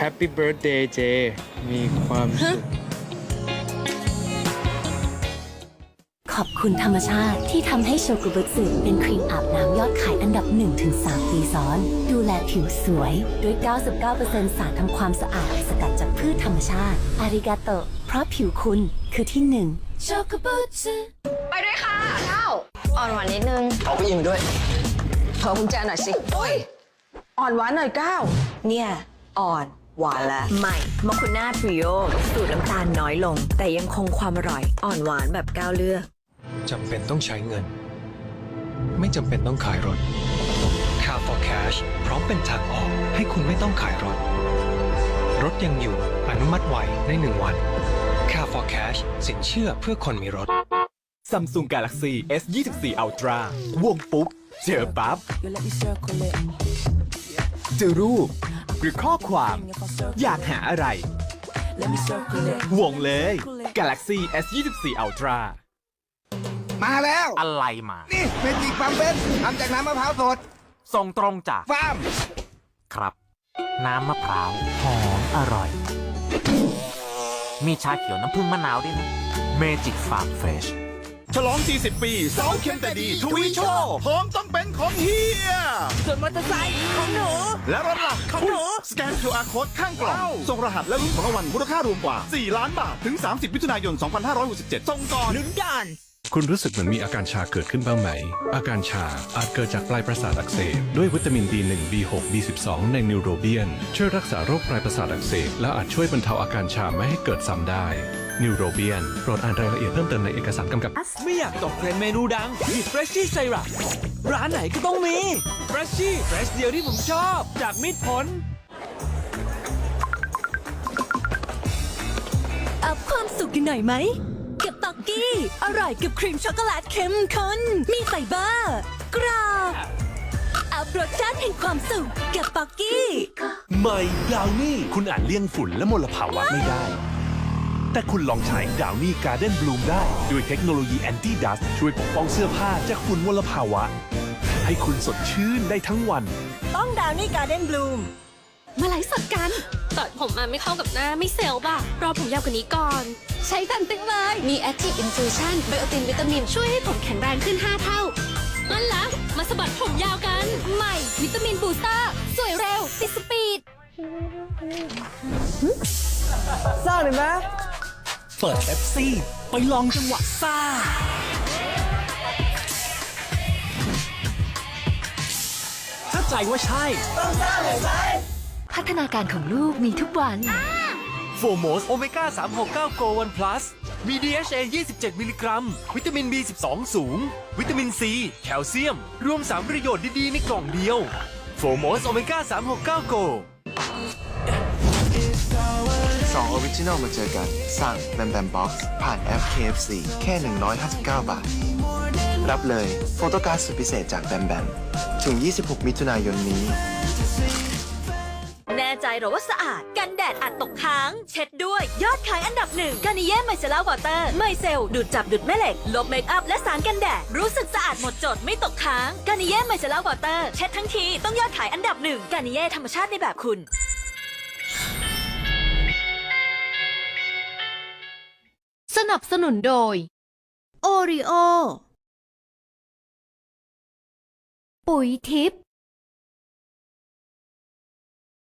Happy Birthday เจ มีความสุข ขอบคุณธรรมชาติที่ทำให้โชกุบุสึเป็นครีมอาบน้ำยอดขายอันดับ 1-3 ปีซ้อน ดูแลผิวสวยด้วย 99%สารทำความสะอาดสกัดจากพืชธรรมชาติ อาริกาโตเพราะผิวคุณคือที่หนึ่งโชกุบุสึไปด้วยค่ะเก้าอ่อนหวานนิดนึงเอาไปยิงด้วยขอกุญแจหน่อยสิโอ้ย อ่อนหวานหน่อยเก้า เนี่ย อ่อน หวานและใหม่มอคุน่าทริโอสูตรน้ำตาลน้อยลง แต่ยังคงความอร่อย อ่อนหวานแบบก้าวเลือก จำเป็นต้องใช้เงิน ไม่จำเป็นต้องขายรถ Car for Cash พร้อมเป็นทางออกให้คุณไม่ต้องขายรถ รถยังอยู่อนุมัติไวในหนึ่งวัน Car for Cash สินเชื่อเพื่อคนมีรถ Samsung Galaxy S 2 4 Ultra วงปุ๊บ เจอปั๊บเจอรูป หรือข้อความ อยากหาอะไร วงเลย Galaxy S 2 4 Ultra มาแล้ว อะไรมา นี่เมจิกปั๊มเบนทำจากน้ำมะพร้าวสด ส่งตรงจากฟาร์ม ครับ น้ำมะพร้าว หอมอร่อย มีชาเขียวน้ำผึ้งมะนาวด้วยนะเมจิกฟาร์มเฟชฉลอง 40 ปี เสาเข็มแต่ดี ทวีโชว์ของต้องเป็น ของเฮีย ส่วนมอเตอร์ไซค์ของหนู และรถหลักของหนู สแกน QR Code ข้างกล่อง ส่งรหัสและลุ้นของรางวัลมูลค่ารวมกว่า 4 ล้านบาท ถึง 30มิถุนายน 2567ส่งก่อน ลุ้นกัน คุณรู้สึกเหมือนมีอาการชาเกิดขึ้นบ้างไหม อาการชาอาจเกิดจากปลายประสาทอักเสบด้วยวิตามิน B1 B6 B12 ในนิวโรเบียน ช่วยรักษาโรคปลายประสาทอักเสบและอาจช่วยบรรเทาอาการชาไม่ให้เกิดซ้ำได้นิวโรเบียนโปรดอ่านรายละเอียดเพิ่มเติมในเอกสารกำกับ ไม่อยากตกเทรนด์เมนูดังมี Freshie Syrup ร้านไหนก็ต้องมี Freshie Fresh เดียวที่ผมชอบ จากมิตรผล อัพความสุขกันหน่อยไหม กับตอกกี้ อร่อยกับครีมช็อกโกแลตเข้มข้น มีไฟเบอร์ กรอบอัพรสชาติแห่งความสุขกับตอกกี้ ใหม่ดาวนี่ คุณอาจเลี่ยงฝุ่นและมลภาวะไม่ได้ แต่คุณลองใช้ดาวนี่การ์เด้นบลูมได้ ด้วยเทคโนโลยีแอนตี้ดัสช่วยปกป้องเสื้อผ้าจากฝุ่นมลภาวะ ให้คุณสดชื่นได้ทั้งวัน ต้องดาวนี่การ์เด้นบลูมมาไลฟ์สดกัน ตัดผมมาไม่เข้ากับหน้าไม่เซลล์ป่ะ รอผมยาวกว่านี้ก่อน ใช้ทันตึงเลย มี Active Infusion ไบโอตินวิตามิน ช่วยให้ผมแข็งแรงขึ้น 5 เท่านั่นละมาสะบัดผมยาวกัน ใหม่ วิตามินบูสเตอร์สวยเร็วติดสปีดซ่าเลยไหมเปิดเอฟซี่ไปลองจังหวะซ่าถ้าใจว่าใช่ พัฒนาการของลูกมีทุกวัน โฟโมสโอเมก้า 369 Go 1 Plus มี DHA 27 มิลลิกรัม วิตามิน B12 สูง วิตามิน C แคลเซียม รวม 3 ประโยชน์ดี ๆ ในกล่องเดียว โฟโมสโอเมก้า 369 Go สองออริจินอลมาเจอกัน สั่งแบมแบมบ็อกซ์ผ่านแอป KFC แค่ 159 บาท รับเลย โฟโต้การ์ดสุดพิเศษจากแบมแบม ถึง 26 มิถุนายนนี้ แน่ใจหรอว่าสะอาด กันแดดอัดตกค้าง เช็ดด้วยยอดขายอันดับหนึ่งกานิเย่ไมเซล่าวอเตอร์ไมเซลดูดจับดูดแม่เหล็ก ลบเมคอัพและสารกันแดด รู้สึกสะอาดหมดจดไม่ตกค้างกานิเย่ไมเซล่าวอเตอร์เช็ดทั้งทีต้องยอดขายอันดับหนึ่งกานิเย่ธรรมชาติในแบบคุณสนับสนุนโดย โอริโอ ปุ๋ยทิพย์